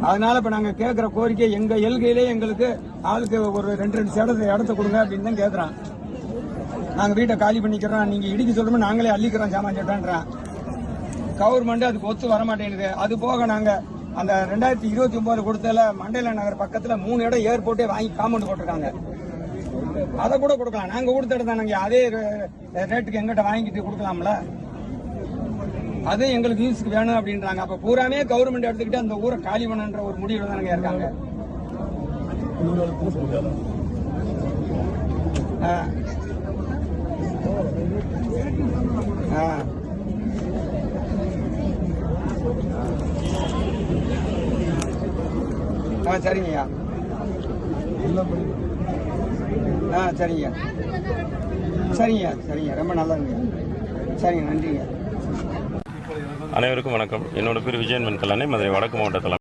அதனால இப்ப நாங்க கேட்கிற கோரிக்கை எங்க எல்கையிலே எங்களுக்கு ஆளுக்கு ஒரு ரெண்டு ரெண்டு இடத்த இடத்த கொடுங்க அப்படின்னு தான் கேட்கறோம் நாங்க வீட்டை காலி பண்ணிக்கிறோம் நீங்க இடிக்க சொல்றோம் நாங்களே அள்ளிக்கிறோம் சாமான் சட்டான்றோம் கவர்மெண்ட் அதுக்கு ஒத்து வர மாட்டேங்குது. அது போக நாங்க அந்த ரெண்டாயிரத்தி இருபத்தி ஒன்பது கொடுத்தல மண்டல நகர் பக்கத்துல மூணு இடம் ஏர்போர்ட்டே வாங்கி காம்பவுண்ட் போட்டிருக்காங்க. அதை கூட கொடுக்கலாம். நாங்க கொடுத்த இடத்த நாங்க அதே ரே- ரேட்டுக்கு எங்கிட்ட வாங்கிட்டு கொடுக்கலாம்ல? அது எங்களுக்கு யூஸ்க்கு வேணும் அப்படின்றாங்க. அப்ப பூராமே கவர்மெண்ட் எடுத்துக்கிட்டு அந்த ஊரை காலி பண்ணுன்ற ஒரு முடிவு தானங்க இருக்காங்க. ஆ. ஆ. ஆ சரிங்கய்யா ஆ சரிங்க சரிங்க சரிங்க ரொம்ப நல்லதுங்க சரிங்க நன்றிங்க அனைவருக்கும் வணக்கம். என்னோட பேர் விஜயன் வெண்கலானே. மதுரை வடக்கு மாவட்டத்தில்